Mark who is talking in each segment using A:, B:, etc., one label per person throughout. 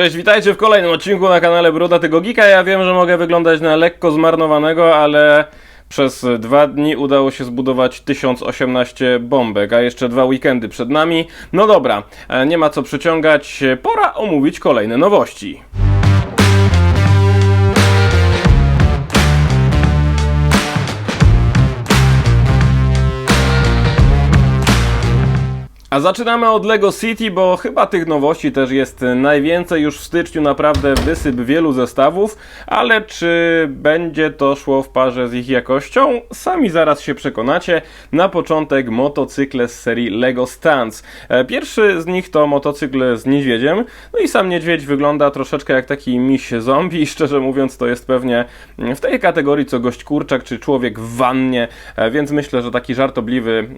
A: Cześć, witajcie w kolejnym odcinku na kanale Bruda Tego Gika. Ja wiem, że mogę wyglądać na lekko zmarnowanego, ale przez dwa dni udało się zbudować 1018 bombek, a jeszcze dwa weekendy przed nami. No dobra, e, nie ma co przyciągać, pora omówić kolejne nowości. A zaczynamy od Lego City, bo chyba tych nowości też jest najwięcej. Już w styczniu naprawdę wysyp wielu zestawów, ale czy będzie to szło w parze z ich jakością? Sami zaraz się przekonacie. Na początek motocykle z serii Lego Stance. Pierwszy z nich to motocykl z niedźwiedziem. No i sam niedźwiedź wygląda troszeczkę jak taki miś zombie. Szczerze mówiąc, to jest pewnie w tej kategorii co gość kurczak czy człowiek w wannie, e, więc myślę, że taki żartobliwy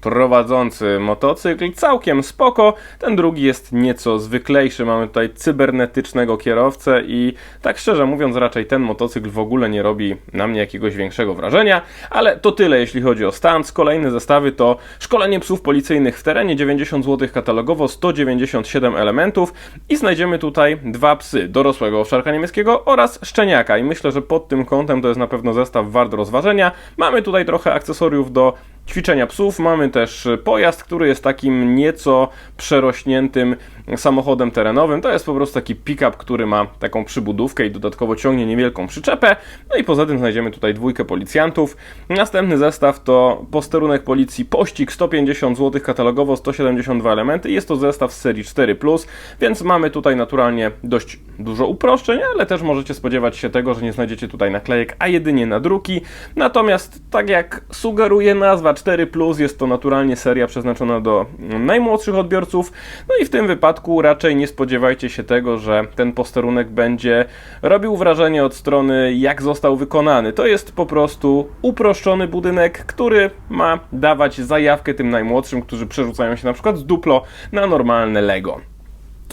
A: prowadzący motocykl całkiem spoko. Ten drugi jest nieco zwyklejszy. Mamy tutaj cybernetycznego kierowcę i tak szczerze mówiąc, raczej ten motocykl w ogóle nie robi na mnie jakiegoś większego wrażenia, ale to tyle jeśli chodzi o stans. Kolejne zestawy to szkolenie psów policyjnych w terenie 90 zł katalogowo, 197 elementów i znajdziemy tutaj dwa psy, dorosłego owczarka niemieckiego oraz szczeniaka i myślę, że pod tym kątem to jest na pewno zestaw wart rozważenia. Mamy tutaj trochę akcesoriów do ćwiczenia psów. Mamy też pojazd, który jest takim nieco przerośniętym samochodem terenowym. To jest po prostu taki pick-up, który ma taką przybudówkę i dodatkowo ciągnie niewielką przyczepę. No i poza tym znajdziemy tutaj dwójkę policjantów. Następny zestaw to posterunek policji pościg 150 zł katalogowo, 172 elementy. Jest to zestaw z serii 4+, więc mamy tutaj naturalnie dość dużo uproszczeń, ale też możecie spodziewać się tego, że nie znajdziecie tutaj naklejek, a jedynie nadruki. Natomiast tak jak sugeruje nazwa 4+, jest to naturalnie seria przeznaczona do najmłodszych odbiorców. No i w tym wypadku raczej nie spodziewajcie się tego, że ten posterunek będzie robił wrażenie od strony jak został wykonany. To jest po prostu uproszczony budynek, który ma dawać zajawkę tym najmłodszym, którzy przerzucają się na przykład z Duplo na normalne Lego.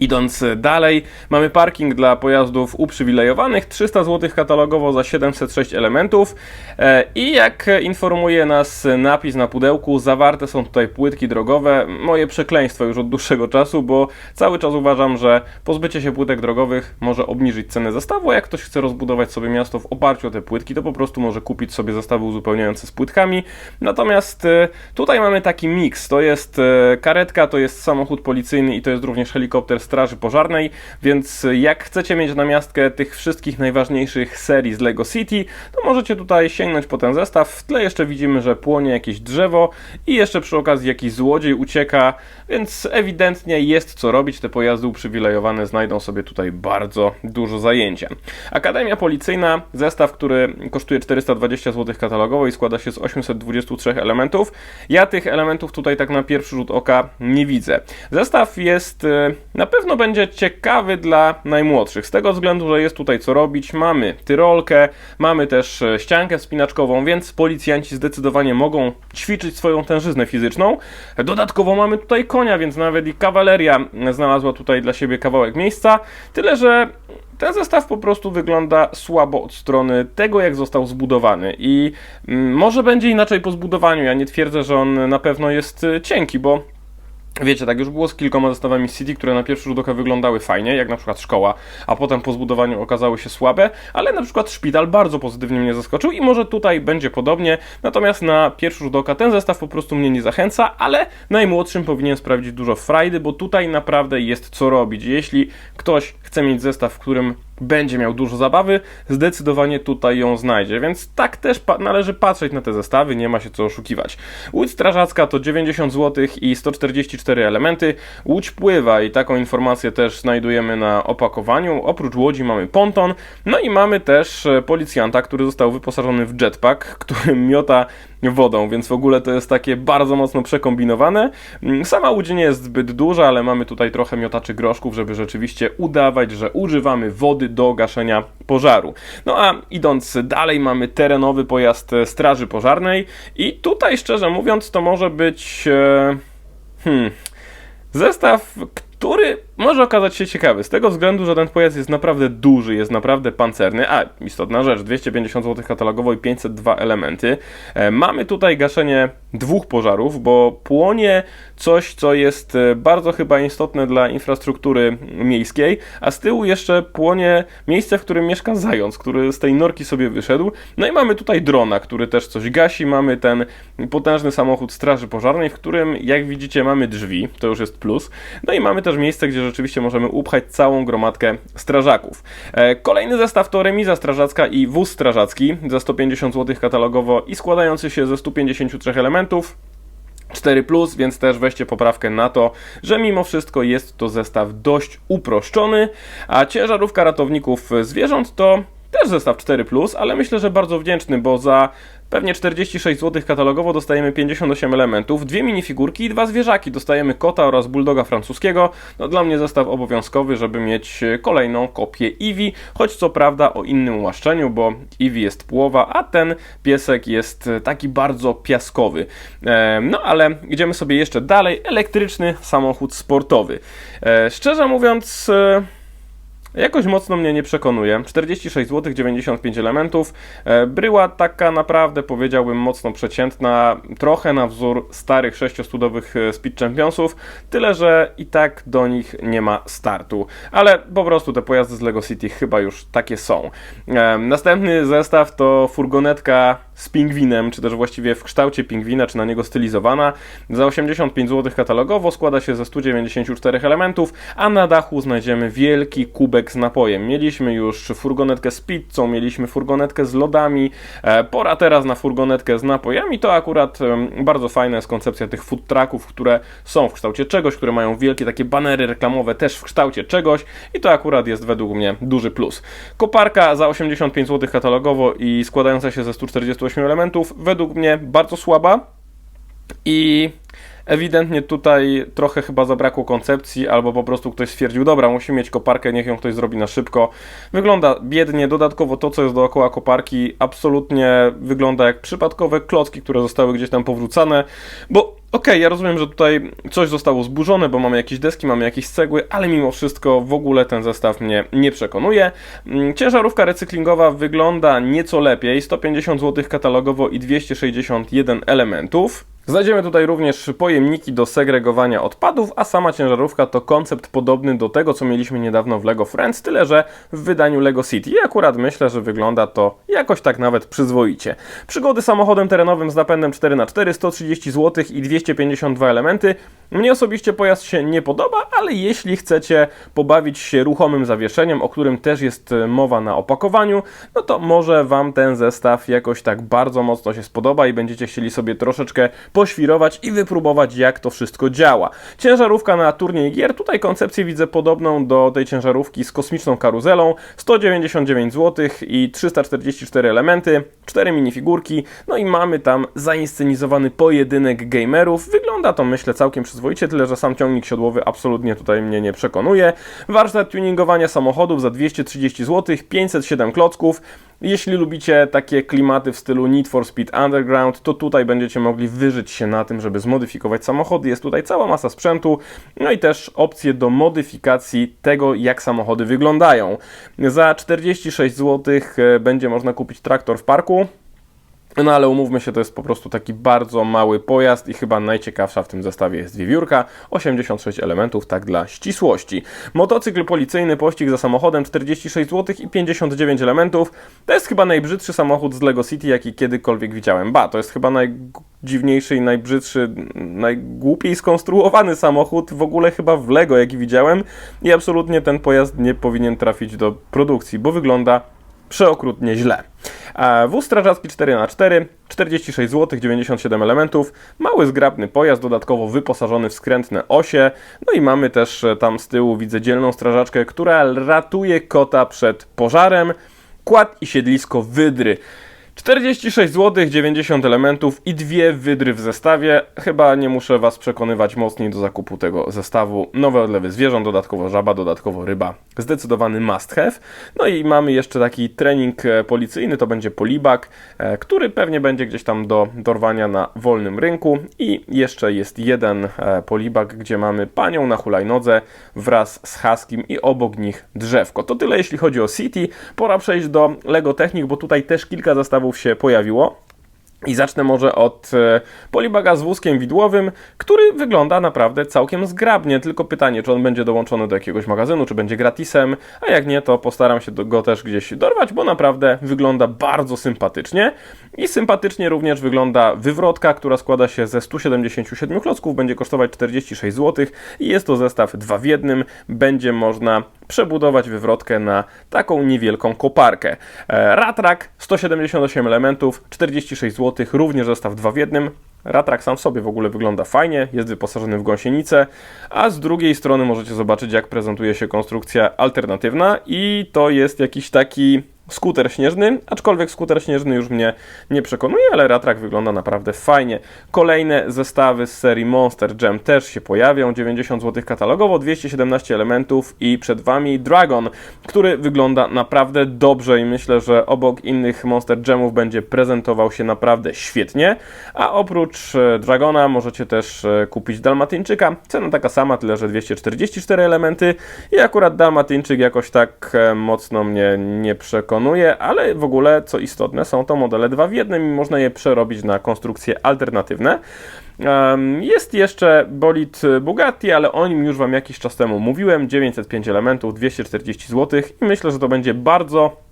A: Idąc dalej, mamy parking dla pojazdów uprzywilejowanych, 300 zł katalogowo za 706 elementów E, i jak informuje nas napis na pudełku, zawarte są tutaj płytki drogowe. Moje przekleństwo już od dłuższego czasu, bo cały czas uważam, że pozbycie się płytek drogowych może obniżyć cenę zestawu, a jak ktoś chce rozbudować sobie miasto w oparciu o te płytki, to po prostu może kupić sobie zestawy uzupełniające z płytkami. Natomiast e, tutaj mamy taki miks, to jest e, karetka, to jest samochód policyjny i to jest również helikopter straży pożarnej, więc jak chcecie mieć na miastkę tych wszystkich najważniejszych serii z LEGO City, to możecie tutaj sięgnąć po ten zestaw. W tle jeszcze widzimy, że płonie jakieś drzewo i jeszcze przy okazji jakiś złodziej ucieka, więc ewidentnie jest co robić. Te pojazdy uprzywilejowane znajdą sobie tutaj bardzo dużo zajęcia. Akademia Policyjna, zestaw, który kosztuje 420 zł katalogowo i składa się z 823 elementów. Ja tych elementów tutaj tak na pierwszy rzut oka nie widzę. Zestaw jest e, na pewno będzie ciekawy dla najmłodszych, z tego względu, że jest tutaj co robić. Mamy tyrolkę, mamy też e, ściankę wspinaczkową, więc policjanci zdecydowanie mogą ćwiczyć swoją tężyznę fizyczną. Dodatkowo mamy tutaj konia, więc nawet i kawaleria znalazła tutaj dla siebie kawałek miejsca. Tyle, że ten zestaw po prostu wygląda słabo od strony tego, jak został zbudowany. I mm, może będzie inaczej po zbudowaniu. Ja nie twierdzę, że on na pewno jest e, cienki, bo Wiecie, tak już było z kilkoma zestawami City, które na pierwszy rzut oka wyglądały fajnie, jak na przykład szkoła, a potem po zbudowaniu okazały się słabe, ale na przykład szpital bardzo pozytywnie mnie zaskoczył i może tutaj będzie podobnie, natomiast na pierwszy rzut oka ten zestaw po prostu mnie nie zachęca, ale najmłodszym powinien sprawdzić dużo frajdy, bo tutaj naprawdę jest co robić. Jeśli ktoś chce mieć zestaw, w którym będzie miał dużo zabawy, zdecydowanie tutaj ją znajdzie, więc tak też pa należy patrzeć na te zestawy, nie ma się co oszukiwać. Łódź strażacka to 90 zł i 144 elementy. Łódź pływa i taką informację też znajdujemy na opakowaniu. Oprócz łodzi mamy ponton, no i mamy też e, policjanta, który został wyposażony w jetpack, który miota wodą, więc w ogóle to jest takie bardzo mocno przekombinowane. Mm, Sama łódź nie jest zbyt duża, ale mamy tutaj trochę miotaczy groszków, żeby rzeczywiście udawać, że używamy wody do gaszenia pożaru. No a idąc dalej, mamy terenowy pojazd e, Straży Pożarnej i tutaj szczerze mówiąc to może być e, hmm, zestaw, który może okazać się ciekawy, z tego względu, że ten pojazd jest naprawdę duży, jest naprawdę pancerny, a istotna rzecz, 250 zł katalogowo i 502 elementy. E, mamy tutaj gaszenie dwóch pożarów, bo płonie coś, co jest e, bardzo chyba istotne dla infrastruktury miejskiej, a z tyłu jeszcze płonie miejsce, w którym mieszka zając, który z tej norki sobie wyszedł. No i mamy tutaj drona, który też coś gasi, mamy ten potężny samochód straży pożarnej, w którym jak widzicie mamy drzwi, to już jest plus. No i mamy też miejsce, gdzie rzeczywiście możemy upchać całą gromadkę strażaków. E, kolejny zestaw to remiza strażacka i wóz strażacki za 150 zł katalogowo i składający się ze 153 elementów. 4, więc też weźcie poprawkę na to, że mimo wszystko jest to zestaw dość uproszczony, a ciężarówka ratowników zwierząt to też zestaw 4, ale myślę, że bardzo wdzięczny, bo za pewnie 46 zł katalogowo dostajemy 58 elementów, dwie minifigurki i dwa zwierzaki. Dostajemy kota oraz bulldoga francuskiego. No dla mnie zestaw obowiązkowy, żeby mieć kolejną kopię Eevee, choć co prawda o innym ułaszczeniu, bo Eevee jest płowa, a ten piesek jest taki bardzo piaskowy. No ale idziemy sobie jeszcze dalej. Elektryczny samochód sportowy. E, szczerze mówiąc... Jakoś mocno mnie nie przekonuje. 46 zł, 95 elementów. E, bryła taka naprawdę powiedziałbym mocno przeciętna, trochę na wzór starych sześciostudowych e, Speed Championsów, tyle że i tak do nich nie ma startu. Ale po prostu te pojazdy z Lego City chyba już takie są. E, następny zestaw to furgonetka z pingwinem, czy też właściwie w kształcie pingwina, czy na niego stylizowana. Za 85 zł katalogowo składa się ze 194 elementów, a na dachu znajdziemy wielki kubek z napojem. Mieliśmy już furgonetkę z pizzą, mieliśmy furgonetkę z lodami, e, pora teraz na furgonetkę z napojami. To akurat bardzo fajna jest koncepcja tych food trucków, które są w kształcie czegoś, które mają wielkie takie banery reklamowe też w kształcie czegoś i to akurat jest według mnie duży plus. Koparka za 85 zł katalogowo i składająca się ze 148 8 elementów, według mnie bardzo słaba i ewidentnie tutaj trochę chyba zabrakło koncepcji, albo po prostu ktoś stwierdził, dobra, musimy mieć koparkę, niech ją ktoś zrobi na szybko. Wygląda biednie, dodatkowo to, co jest dookoła koparki, absolutnie wygląda jak przypadkowe klocki, które zostały gdzieś tam powrócane, bo Okej, okay, ja rozumiem, że tutaj coś zostało zburzone, bo mamy jakieś deski, mamy jakieś cegły, ale mimo wszystko w ogóle ten zestaw mnie nie przekonuje. Mm, ciężarówka recyklingowa wygląda nieco lepiej, 150 zł katalogowo i 261 elementów. Znajdziemy tutaj również pojemniki do segregowania odpadów, a sama ciężarówka to koncept podobny do tego, co mieliśmy niedawno w LEGO Friends, tyle że w wydaniu LEGO City. I akurat myślę, że wygląda to jakoś tak nawet przyzwoicie. Przygody samochodem terenowym z napędem 4x4, 130 zł i 252 elementy. Mnie osobiście pojazd się nie podoba, ale jeśli chcecie pobawić się ruchomym zawieszeniem, o którym też jest mowa na opakowaniu, no to może Wam ten zestaw jakoś tak bardzo mocno się spodoba i będziecie chcieli sobie troszeczkę poświrować i wypróbować, jak to wszystko działa. Ciężarówka na turniej gier, tutaj koncepcję widzę podobną do tej ciężarówki z kosmiczną karuzelą, 199 zł i 344 elementy, 4 minifigurki, no i mamy tam zainscenizowany pojedynek gamerów. Wygląda to myślę całkiem przyzwoicie, tyle że sam ciągnik siodłowy absolutnie tutaj mnie nie przekonuje. Warsztat tuningowania samochodów za 230 zł, 507 klocków, jeśli lubicie takie klimaty w stylu Need for Speed Underground, to tutaj będziecie mogli wyżyć się na tym, żeby zmodyfikować samochody. Jest tutaj cała masa sprzętu, no i też opcje do modyfikacji tego, jak samochody wyglądają. Za 46 zł e, będzie można kupić traktor w parku. No ale umówmy się, to jest po prostu taki bardzo mały pojazd i chyba najciekawsza w tym zestawie jest wiewiórka. 86 elementów, tak dla ścisłości. Motocykl policyjny, pościg za samochodem 46 zł i 59 elementów. To jest chyba najbrzydszy samochód z LEGO City, jaki kiedykolwiek widziałem. Ba, to jest chyba najdziwniejszy i najbrzydszy, najgłupiej skonstruowany samochód w ogóle chyba w LEGO, jaki widziałem. I absolutnie ten pojazd nie powinien trafić do produkcji, bo wygląda przeokrutnie źle. Wóz strażacki 4x4, 46 zł, 97 elementów, mały zgrabny pojazd, dodatkowo wyposażony w skrętne osie, no i mamy też e, tam z tyłu, widzę dzielną strażaczkę, która ratuje kota przed pożarem, kład i siedlisko wydry. 46 zł, 90 elementów i dwie wydry w zestawie. Chyba nie muszę Was przekonywać mocniej do zakupu tego zestawu. Nowe odlewy zwierząt, dodatkowo żaba, dodatkowo ryba. Zdecydowany must have. No i mamy jeszcze taki trening e, policyjny, to będzie polibak, e, który pewnie będzie gdzieś tam do dorwania na wolnym rynku. I jeszcze jest jeden e, polibak, gdzie mamy panią na hulajnodze wraz z haskim i obok nich drzewko. To tyle jeśli chodzi o City. Pora przejść do Lego Technik, bo tutaj też kilka zestawów się pojawiło. I zacznę może od e, polibaga z wózkiem widłowym, który wygląda naprawdę całkiem zgrabnie. Tylko pytanie, czy on będzie dołączony do jakiegoś magazynu, czy będzie gratisem, a jak nie, to postaram się go też gdzieś dorwać, bo naprawdę wygląda bardzo sympatycznie. I sympatycznie również wygląda wywrotka, która składa się ze 177 klocków, będzie kosztować 46 zł i jest to zestaw 2 w jednym. Będzie można przebudować wywrotkę na taką niewielką koparkę. E, Ratrak 178 elementów, 46 zł, również zestaw 2 w jednym. Ratrak sam w sobie w ogóle wygląda fajnie, jest wyposażony w gąsienicę, a z drugiej strony możecie zobaczyć jak prezentuje się konstrukcja alternatywna i to jest jakiś taki skuter śnieżny, aczkolwiek skuter śnieżny już mnie nie przekonuje, ale Ratrak wygląda naprawdę fajnie. Kolejne zestawy z serii Monster Jam też się pojawią, 90 zł katalogowo, 217 elementów i przed Wami Dragon, który wygląda naprawdę dobrze i myślę, że obok innych Monster Jamów będzie prezentował się naprawdę świetnie, a oprócz e, Dragona możecie też e, kupić Dalmatyńczyka, cena taka sama, tyle że 244 elementy. I akurat Dalmatyńczyk jakoś tak e, mocno mnie nie przekonuje, ale w ogóle, co istotne, są to modele dwa w jednym i można je przerobić na konstrukcje alternatywne. Jest jeszcze bolid Bugatti, ale o nim już Wam jakiś czas temu mówiłem. 905 elementów, 240 zł i myślę, że to będzie bardzo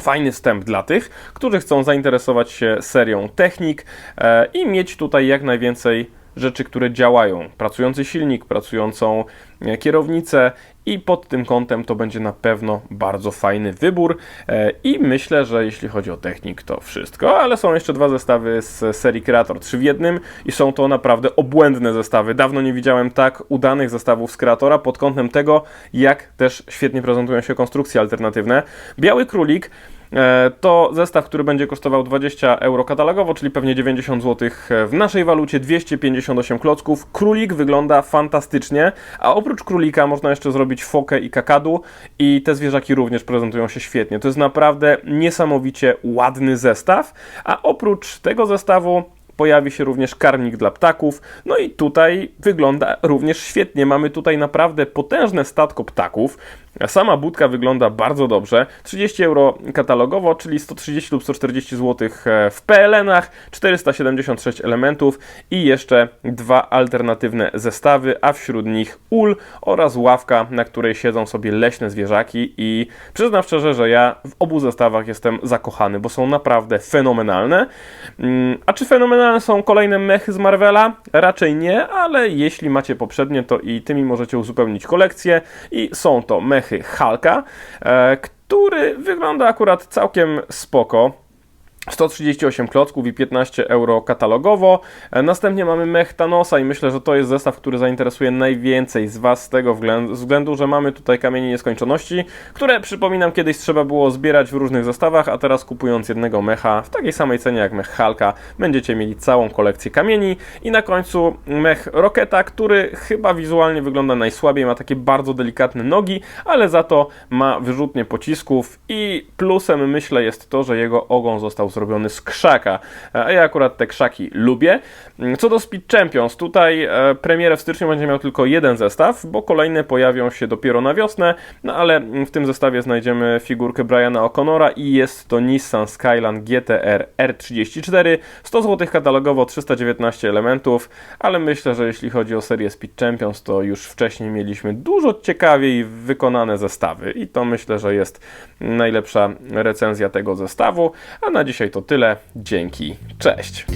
A: fajny wstęp dla tych, którzy chcą zainteresować się serią technik e, i mieć tutaj jak najwięcej rzeczy, które działają. Pracujący silnik, pracującą e, kierownicę i pod tym kątem to będzie na pewno bardzo fajny wybór E, i myślę, że jeśli chodzi o technik to wszystko, ale są jeszcze dwa zestawy z serii Creator 3 w jednym i są to naprawdę obłędne zestawy. Dawno nie widziałem tak udanych zestawów z Creatora pod kątem tego, jak też świetnie prezentują się konstrukcje alternatywne. Biały Królik To zestaw, który będzie kosztował 20 euro katalogowo, czyli pewnie 90 zł w naszej walucie, 258 klocków. Królik wygląda fantastycznie, a oprócz królika można jeszcze zrobić fokę i kakadu i te zwierzaki również prezentują się świetnie. To jest naprawdę niesamowicie ładny zestaw, a oprócz tego zestawu pojawi się również karmnik dla ptaków. No i tutaj wygląda również świetnie. Mamy tutaj naprawdę potężne statko ptaków. Sama budka wygląda bardzo dobrze. 30 euro katalogowo, czyli 130 lub 140 zł w PLN-ach, 476 elementów i jeszcze dwa alternatywne zestawy, a wśród nich ul oraz ławka, na której siedzą sobie leśne zwierzaki i przyznam szczerze, że ja w obu zestawach jestem zakochany, bo są naprawdę fenomenalne. Mm, A czy fenomenalne są kolejne mechy z Marvela? Raczej nie, ale jeśli macie poprzednie, to i tymi możecie uzupełnić kolekcję i są to mechy Hulka, e, który wygląda akurat całkiem spoko. 138 klocków i 15 euro katalogowo. E, Następnie mamy mech Thanosa i myślę, że to jest zestaw, który zainteresuje najwięcej z Was z tego względu, że mamy tutaj kamienie nieskończoności, które przypominam kiedyś trzeba było zbierać w różnych zestawach, a teraz kupując jednego mecha w takiej samej cenie jak mech Hulka będziecie mieli całą kolekcję kamieni i na końcu mech Roketa, który chyba wizualnie wygląda najsłabiej, ma takie bardzo delikatne nogi, ale za to ma wyrzutnie pocisków i plusem myślę jest to, że jego ogon został zrobiony z krzaka, a ja akurat te krzaki lubię. Co do Speed Champions, tutaj e, premierę w styczniu będzie miał tylko jeden zestaw, bo kolejne pojawią się dopiero na wiosnę, no ale w tym zestawie znajdziemy figurkę Briana O'Connora i jest to Nissan Skyline GTR R34, 100 zł katalogowo, 319 elementów, ale myślę, że jeśli chodzi o serię Speed Champions, to już wcześniej mieliśmy dużo ciekawiej wykonane zestawy. I to myślę, że jest najlepsza recenzja tego zestawu, a na dzisiaj to tyle. Dzięki, cześć!